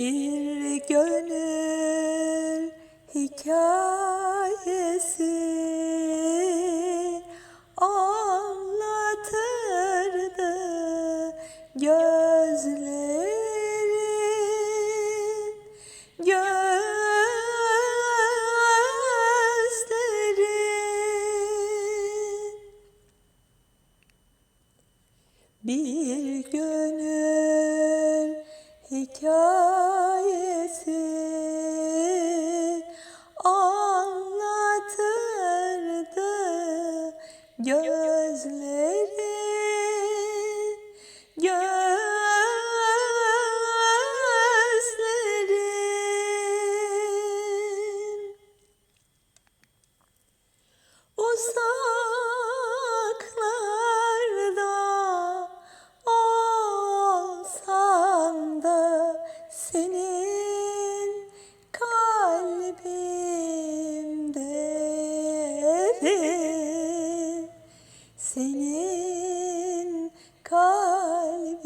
Bir gönül hikayesi anlatırdı gözlerin gözlerin. Bir gönül hikayesi kalbimde senin kalbinde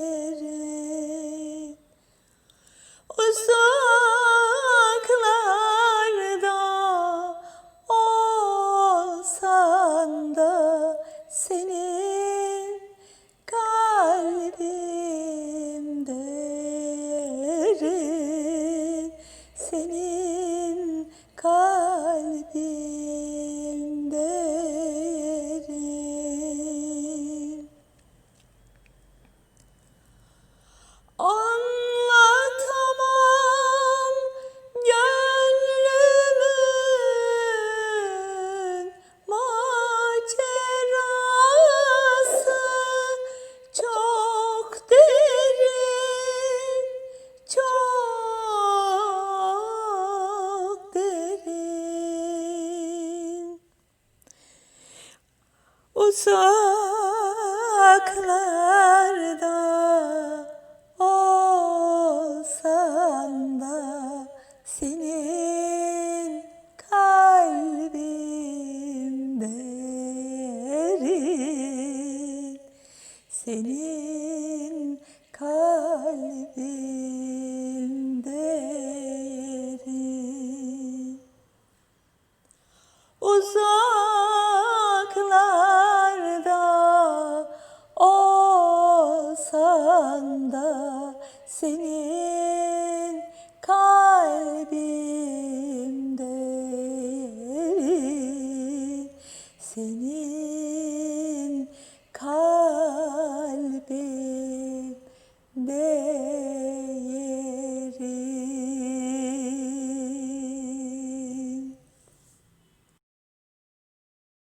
yerin Uzaklarda olsan da senin kalbimde yerin. Senin with it. Uzaklarda olsam da senin kalbimde yerin senin kalbinde senin kalbimde senin kalbinde